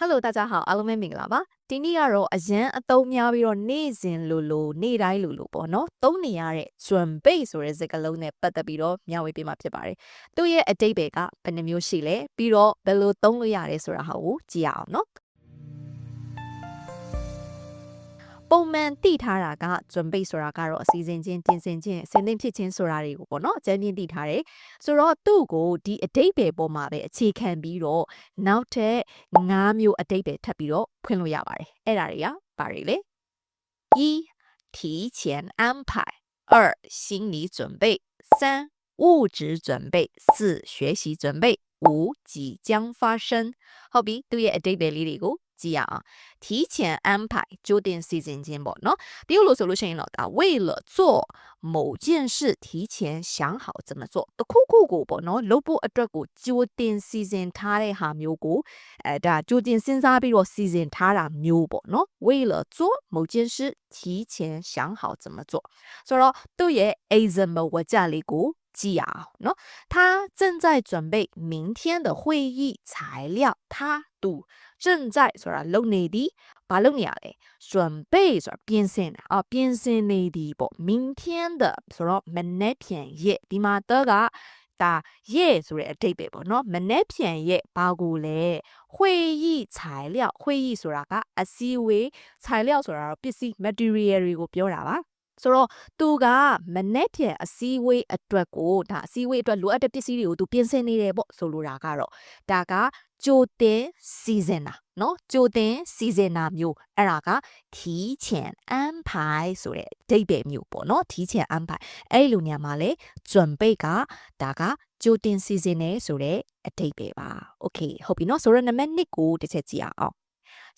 Hello 大家好အားလုံးပဲမင်္ဂလာပါဒီနေ့ကတော့အရန်အသုံးများပြီးတော့နေ့စဉ်လိုလိုနေ့တိုင်းလိုလိုပေါ့နော်သုံးနေရတဲ့ 准备ဆိုတဲ့စကားလုံးနဲ့ပတ်သက်ပြီးတော့မျှဝေပေးမှာဖြစ်ပါတယ်သူ့ရဲ့အတိတ်ဘယ်ကဘယ်နှမျိုးရှိလဲပြီးတော့ဘယ်လိုသုံးလို့ရလဲဆိုတာဟာကိုကြည့်ရအောင်နော် ပုံမှန်တိထားတာက准备ဆိုတာကတော့အစီအစဉ်ချင်းပြင်ဆင်ချင်းအစဉ်သင့်ဖြစ်ချင်းဆိုတာတွေကိုပေါ့နော်အကျဉ်းချင်းတိထားတယ်ဆိုတော့သူ့ကိုဒီအတိတ်ပဲပေါ်မှာပဲအခြေခံပြီးတော့နောက်ထပ်၅မျိုးအတိတ်ပဲထပ်ပြီးတော့ဖွင့်လို့ရပါတယ်အဲ့ဒါတွေကဘာတွေလဲ一提前安排二心理准备三物质准备四学习准备五即将发生ဟုတ်ပြီသူရဲ့အတိတ်ပဲလေးတွေကို ကြည့်ရအောင်提前安排ကြိုတင်စီစဉ်ခြင်းပေါ့နော်တရုတ်လိုဆိုလို့ရှိရင်တော့ဒါ为了做某件事提前想好怎么做တခုခုကိုပေါ့နော်လုပ်ဖို့အတွက်ကိုကြိုတင်စီစဉ်ထားတဲ့ဟာမျိုးကိုအဲဒါကြိုတင်စဉ်းစားပြီးတော့စီစဉ်ထားတာမျိုးပေါ့နော်为了做某件事提前想好怎么做ဆိုတော့သူ့ရဲ့ example ဝကြလေးကို ကြည့်ရအောင်နော်他正在准备明天的会议材料他赌正在ဆိုတာလုပ်နေသည်ဘာလုပ်နေရလဲ准备ဆိုတာပြင်ဆင်တာအော်ပြင်ဆင်နေသည်ပေါ့明天的ဆိုတော့မနေ့ပြန်ရက်ဒီမှာတော့ကဒါရဲ့ဆိုတဲ့အတိတ်ပဲပေါ့နော်မနေ့ပြန်ရဲ့ဘာကိုလဲ会议材料会议ဆိုတာကအစည်းအဝေး材料ဆိုတာတော့ပစ္စည်း material တွေကိုပြောတာပါ ဆိုတော့သူကမနေ့ပြန်အစည်းအဝေးအတွက်ကိုဒါအစည်းအဝေးအတွက်လိုအပ်တဲ့ပစ္စည်းတွေကိုသူပြင်ဆင်နေတယ်ပေါ့ဆိုလိုတာကတော့ဒါကကြိုတင်စီစဉ်တာเนาะကြိုတင်စီစဉ်တာမျိုးအဲ့ဒါက提前安排ဆိုတဲ့ဒိတ်ပဲမျိုးပေါ့เนาะ提前安排အဲ့ဒီလိုညမှာလဲ准备ကဒါကကြိုတင်စီစဉ်နေဆိုတဲ့အတိတ်ပဲပါโอเคဟုတ်ပြီเนาะဆိုတော့နံပါတ်1ကိုတစ်ချက်ကြည့်အောင်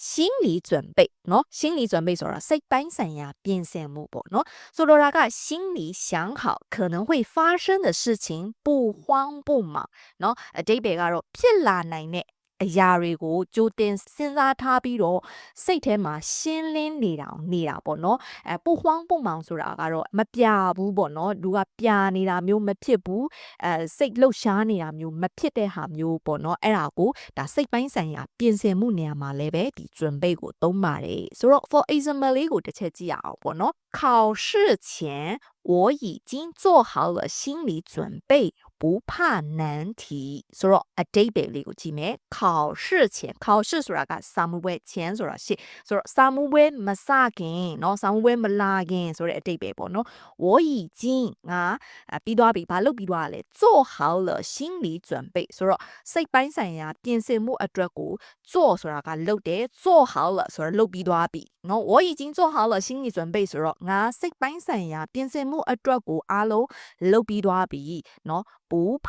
心理准备နော်心理准备ဆိုတာစိတ်ပိုင်းဆိုင်ရာပြင်ဆင်မှုပေါ့နော်ဆိုလိုတာက心里想好可能会发生的事情不慌不忙နော်အတိတ်ပဲကတော့ဖြစ်လာနိုင်တဲ့ အရာတွေကိုကြိုတင်စဉ်းစားထားပြီးတော့စိတ်ထဲမှာရှင်းလင်းနေတာနေတာပေါ့နော်အဲပူဟွန်းပုံမောင်ဆိုတာကတော့မပြဘူးပေါ့နော်လူကပြနေတာမျိုးမဖြစ်ဘူးအဲစိတ်လှုပ်ရှားနေတာမျိုးမဖြစ်တဲ့ဟာမျိုးပေါ့နော်အဲ့ဒါကိုဒါစိတ်ပိုင်းဆိုင်ရာပြင်ဆင်မှုနေရာမှာလည်းပဲဒီ准备ကိုသုံးပါတယ်ဆိုတော့ for example လေးကိုတစ်ချက်ကြည့်ရအောင်ပေါ့နော်考试前 我已经做好了心理准备，不怕难题。所以说，a day b e l 考试前，考试所以讲 some way 前所以是，所 somewhere masaging，然后 someone malaging 所以 a day b e 我已经啊啊比多比巴漏比多嘞做好了心理准备。所以说，西班牙呀，电视幕啊转过做所以讲漏得做好了，所以比多比。然后我已经做好了心理准备。所以说，啊西班牙电视。မှုအတွက်ကိုအားလုံးလုတ်ပြီးသွားပြီเนาะဘူဖ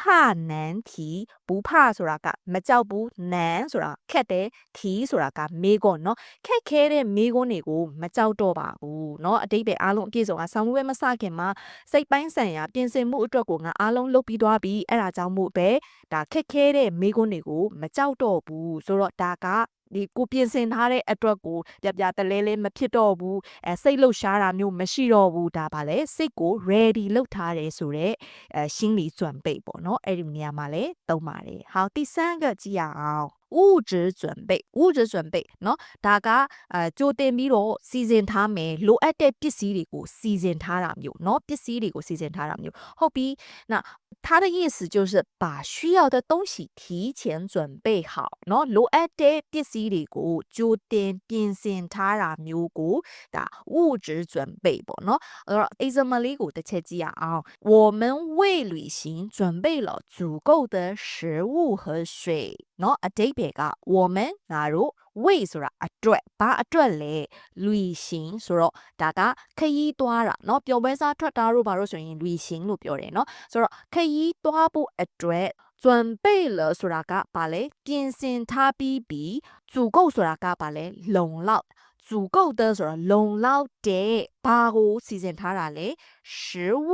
နန်ထီဘူဖဆိုတာကမကြောက်ဘူးနန်ဆိုတာခက်တယ်ထီဆိုတာကမေကွန်းเนาะခက်ခဲတဲ့မေကွန်းတွေကိုမကြောက်တော့ပါဘူးเนาะအတိတ်ပဲအားလုံးအပြည့်စုံကဆောင်းပွဲမစခင်မှာစိတ်ပိုင်းဆိုင်ရာပြင်ဆင်မှုအတွက်ကိုငါအားလုံးလုတ်ပြီးသွားပြီအဲ့ဒါကြောင့်မို့ပဲဒါခက်ခဲတဲ့မေကွန်းတွေကိုမကြောက်တော့ဘူးဆိုတော့ဒါက ဒီကိုပြင်ဆင်ထားတဲ့အတွက်ကိုပြပြတလဲလဲမဖြစ်တော့ဘူးအဲစိတ်လှုပ်ရှားတာမျိုးမရှိတော့ဘူးဒါပါလေစိတ်ကို ready လုပ်ထားတယ်ဆိုတော့အဲ心理准备ပေါ့နော်အဲ့ဒီနေရာမှာလဲသုံးပါတယ်ဟောဒီစမ်းကကြည့်ရအောင် 物质准备，物质准备，喏，大家呃，酒店米罗西餐他们，罗爱的迪士尼股 season 他们有，喏，迪士尼股 season 他们有。后边那他的意思就是把需要的东西提前准备好，喏，罗爱的迪士尼股酒店电线他们有股的物质准备不，喏，而埃塞马里古的切记啊，我们为旅行准备了足够的食物和水。เนาะအတိတ်ပဲက我们ငါတို့ဝိဆိုတာအတွက်ဘာအတွက်လဲ旅行ဆိုတော့ဒါကခရီးသွားတာเนาะပျော်ပွဲစားထွက်တာတို့ဘာလို့ဆိုရင်旅行လို့ပြောတယ်เนาะဆိုတော့ခရီးသွားဖို့အတွက်准备了ဆိုတာကဘာလဲပြင်ဆင်ထားပြီးပြီ足够ဆိုတာကဘာလဲလုံလောက် 足够的ဆိုတာလုံလောက်တဲ့ဘာကိုစီစဉ်ထားတာလဲ食物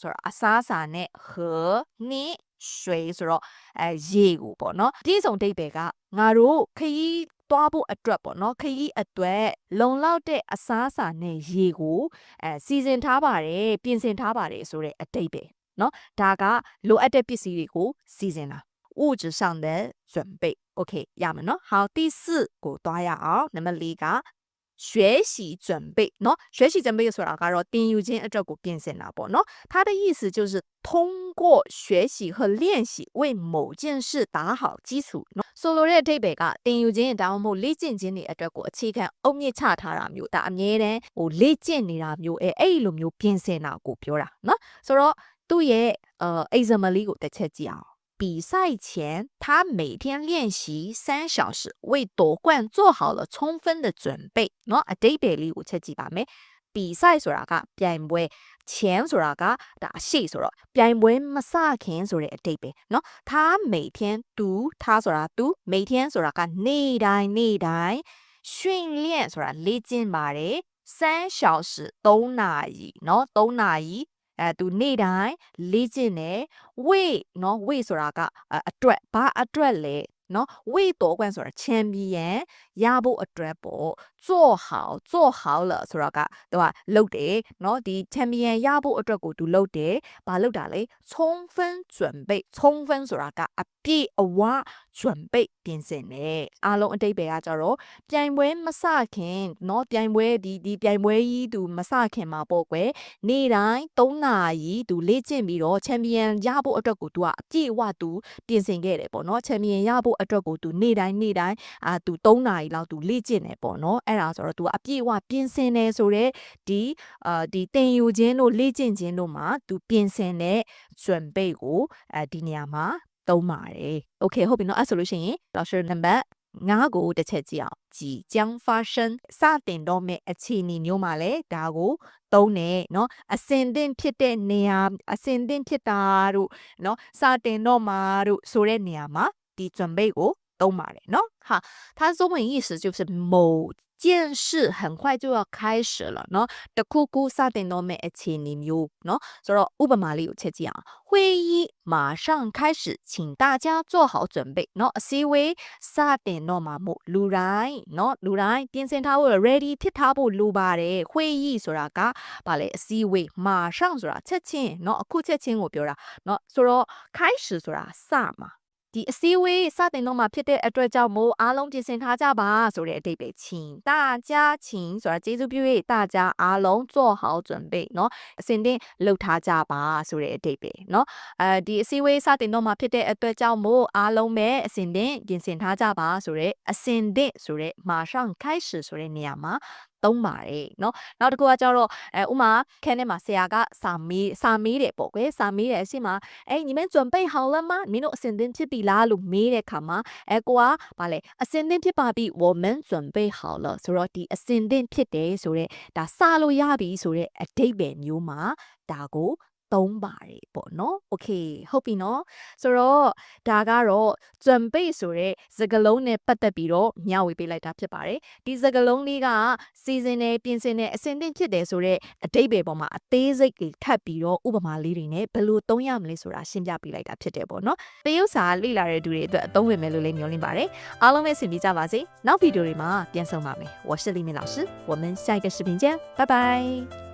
ဆိုတာအစားအစာနဲ့和နဲ့水ဆိုတော့အဲရေကိုပေါ့နော်ဒီစုံတိတ်ပဲကငါတို့ခရီးသွားဖို့အတွက်ပေါ့နော်ခရီးအတွက်လုံလောက်တဲ့အစားအစာနဲ့ရေကိုအဲစီစဉ်ထားပါတယ်ပြင်ဆင်ထားပါတယ်ဆိုတဲ့အတိတ်ပဲနော်ဒါကလိုအပ်တဲ့ပစ္စည်းတွေကိုစီစဉ်တာ 物质上的准备。OK，ရမယ်နော်好第四ကိုသွားရအောင်နံပါတ်၄က 学习准备喏，学习准备ဆိုတာကတော့သင်ယူခြင်းအတွက်ကိုပြင်ဆင်တာပေါ့နော်。它的意思就是通过学习和练习为某件事打好基础喏。ဆိုလိုတဲ့အဓိပ္ပာယ်ကသင်ယူခြင်းတောင်းဖို့လေ့ကျင့်ခြင်းတွေအတွက်ကိုအခြေခံအုတ်မြစ်ချထားတာမျိုးဒါအမြဲတမ်းဟိုလေ့ကျင့်နေတာမျိုးအဲအဲ့လိုမျိုးပြင်ဆင်တာကိုပြောတာနော်ဆိုတော့သူ့ရဲ့အဲ example လေးကိုတစ်ချက်ကြည့်အောင် 比赛前，他每天练习三小时，为夺冠做好了充分的准备。喏，အတိတ်ပဲလေးကိုချက်ကြည့်ပါမယ်။比赛ဆိုတာကပြိုင်ပွဲ前ဆိုတာကဒါရှေ့ဆိုတော့ပြိုင်ပွဲမစခင်ဆိုတဲ့အတိတ်ပဲเนาะ他每天读他ဆိုတာသူ每天ဆိုတာကနေ့တိုင်းနေ့တိုင်း训练ဆိုတာလေ့ကျင့်ပါတယ်3小时3နာရီเนาะ3နာရီ အဲသူနေ့တိုင်းလေ့ကျင့်တယ်ဝေ့เนาะဝေ့ဆိုတာကအတွက်ဘာအတွက်လဲ နော်ဝေတော်ကွန့်ဆိုတာချန်ပီယံရဖို့အတွက်ပေါ့做好做好了ဆိုတော့ကသူကလုတ်တယ်နော်ဒီချန်ပီယံရဖို့အတွက်ကိုသူလုတ်တယ်ဘာလုတ်တာလဲ充分准备充分ဆိုတာကအပြည့်အဝ准备ပြင်ဆင်တယ်အားလုံးအတိတ်ပဲကကြတော့ပြိုင်ပွဲမစခင်နော်ပြိုင်ပွဲဒီဒီပြိုင်ပွဲကြီးသူမစခင်မှာပေါ့ကွယ်နေ့တိုင်း3နာရီသူလေ့ကျင့်ပြီးတော့ချန်ပီယံရဖို့အတွက်ကိုသူကအပြည့်အဝသူပြင်ဆင်ခဲ့တယ်ပေါ့နော်ချန်ပီယံရဖို့ အတွက်ကိုသူနေ့တိုင်းနေ့တိုင်းအာသူ3နာရီလောက်သူလေ့ကျင့်တယ်ပေါ့နော်အဲ့ဒါဆိုတော့သူကအပြည့်အဝပြင်ဆင်တယ်ဆိုတော့ဒီအာဒီတင်ယူခြင်းတို့လေ့ကျင့်ခြင်းတို့မှာသူပြင်ဆင်တဲ့စွန်ပိတ်ကိုအဲဒီနေရာမှာသုံးပါတယ်။ Okay ဟုတ်ပြီနော်အဲ့ဆိုလို့ရှိရင်老师 number ငါးကိုတစ်ချက်ကြည့်အောင်ကြည်将发生စတင်တော့မဲ့အခြေအနေမျိုးမှာလဲဒါကိုသုံးတယ်เนาะအစင်တင်ဖြစ်တဲ့နေရာအစင်တင်ဖြစ်တာတို့เนาะစတင်တော့မှာတို့ဆိုတဲ့နေရာမှာ 你准备哦都买了哦哈它中文意思就是某件事很快就要开始了呢 the cuckoo satin on me a 马里有切记啊会议马上开始请大家做好准备 not a sadi no my mu luai 喏，luai 电线他不 ready，to lu ba le，会议说啦噶，把嘞啊维马上说啦切切喏，快切切我表如喏，所以开始 sorry 嘛 ဒီအစည်းအဝေးစတင်တော့မှဖြစ်တဲ့အတွက်ကြောင့်မို့အားလုံးပြင်ဆင်ထားကြပါဆိုတဲ့အတိတ်ပဲချင်း大家请ဆိုတာကျေးဇူးပြု၍大家အားလုံး做好准备เนาะအစင်တင်လှုပ်ထားကြပါဆိုတဲ့အတိတ်ပဲเนาะအဲဒီအစည်းအဝေးစတင်တော့မှဖြစ်တဲ့အတွက်ကြောင့်မို့အားလုံးပဲအစင်တင်ပြင်ဆင်ထားကြပါဆိုတဲ့အစင်တင်ဆိုတဲ့马上开始ဆိုတဲ့နေရာမှာ သုံးပါတယ်เนาะနောက်တစ်ခုကကျတော့အဲဥမာခန်းထဲမှာဆရာကစာမေးစာမေးတယ်ပေါ့ကွယ်စာမေးတယ်အရှိမအဲညီမကျွမ်ပိတ်ဟောင်းလမမင်းတို့အစင်သင်းဖြစ်ပြီလားလို့မေးတဲ့ခါမှာအဲကိုကဗာလဲအစင်သင်းဖြစ်ပါပြီဝမန်ကျွမ်ပိတ်ဟောင်းလဆိုတော့ဒီအစင်သင်းဖြစ်တယ်ဆိုတော့ဒါစာလို့ရပြီဆိုတော့အတိတ်ပဲမျိုးမှာဒါကို သုံးပါတယ်ပေါ့နော်။ Okay ဟုတ်ပြီနော်။ဆိုတော့ဒါကတော့准备ဆိုတဲ့စကားလုံးနဲ့ပတ်သက်ပြီးတော့မျှဝေပေးလိုက်တာဖြစ်ပါတယ်။ဒီစကားလုံးလေးကစီစဉ်နေပြင်ဆင်နေအစင်သင့်ဖြစ်တယ်ဆိုတော့အတိတ်ပဲပေါ်မှာအသေးစိတ်တွေထပ်ပြီးတော့ဥပမာလေးတွေနဲ့ဘယ်လိုသုံးရမလဲဆိုတာရှင်းပြပေးလိုက်တာဖြစ်တယ်ပေါ့နော်။တရုတ်စာလေ့လာတဲ့သူတွေအတွက်အသုံးဝင်မယ်လို့လည်းမျှော်လင့်ပါတယ်။အားလုံးပဲဆင်ပြေကြပါစေ။နောက်ဗီဒီယိုတွေမှာပြန်ဆုံပါမယ်။我是李敏老师，我们下一个视频见，拜拜。